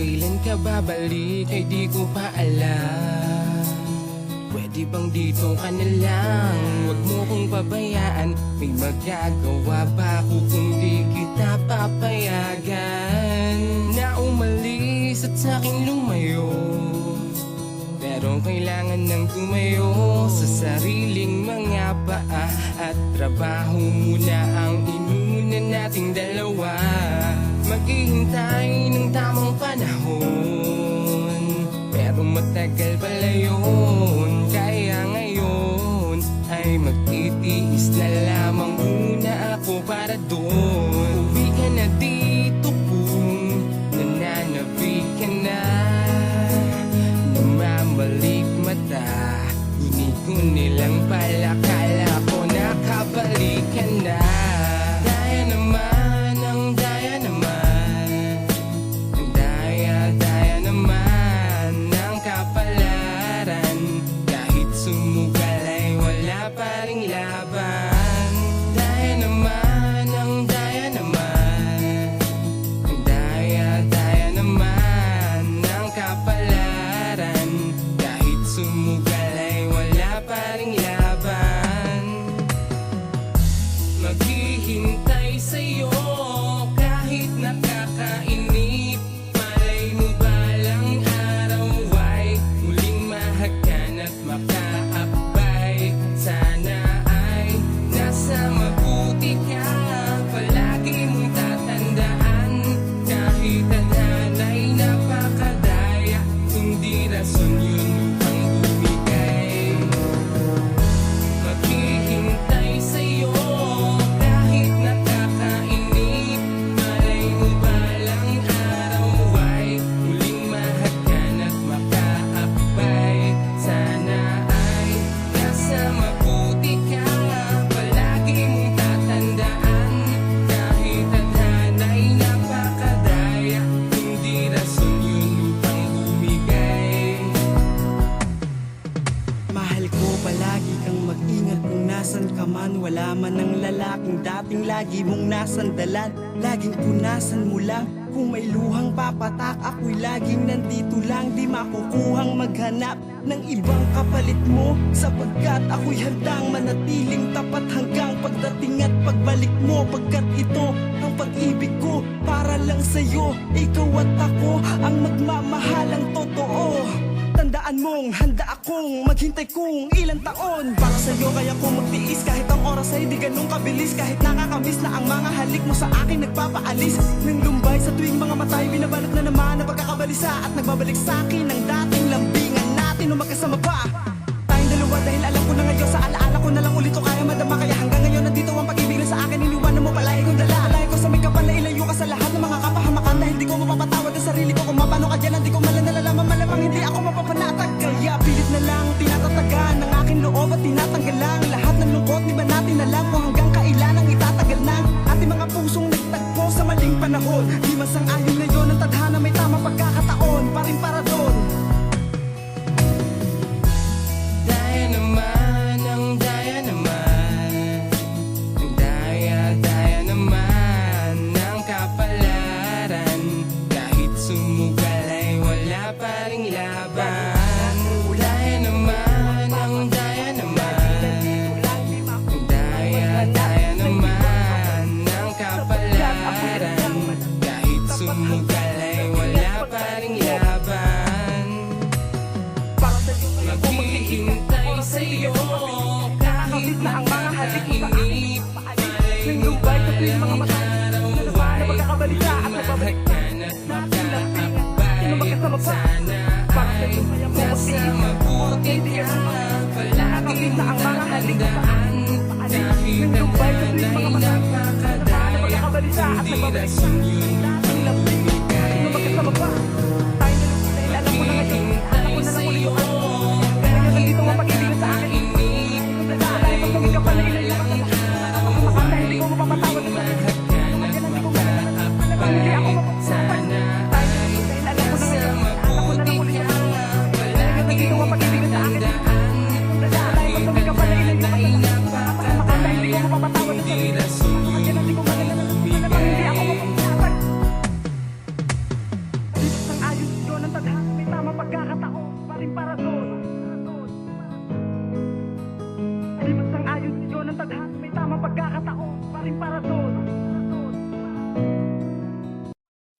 Kailan ka babalik? Ay di ko pa alam. Pwede bang dito ka na lang? Huwag mo kong pabayaan. May magagawa ba ako kung di kita papayagan? Na umalis at sa'king lumayo. Pero kailangan ng tumayo sa sariling mga paa At trabaho muna ang wala pa lesson. Ka man Wala man ang lalaking dating. Lagi mong nasandalan Laging punasan mo lang. Kung may luhang papatak Ako'y laging nandito lang. Di makukuhang maghanap ng ibang kapalit mo. Sapagkat ako'y handang manatiling tapat Hanggang pagdating at pagbalik mo. Pagkat ito ang pag-ibig ko Para lang sa'yo. Ikaw at ako ang magmamahalang totoo Tandaan mong handa akong maghintay kung ilang taon. Para sa'yo kaya ko magtiis. Kahit ang oras ay di ganun kabilis. Kahit nakakamiss na ang mga halik mo sa akin nagpapaalis. Nang lumbay sa tuwing mga matay Binabalot na naman ang pagkakabalisa. At nagbabalik sa akin ang dating lambingan natin. O magkasama pa. Tayong dalawa dahil alam ko na ngayon Sa alaala ko na lang ulit o kaya madama. Kaya hanggang 你拿。Sa'yo kahit na ang mga halik mo sa akin Malay mo balang araw ay muling mahagan at makaakbay Sana ay nasa mabuti ka Palagi mong tatandaan Kahit ang nanay napakadaya Hindi rason yun upang Bye-bye.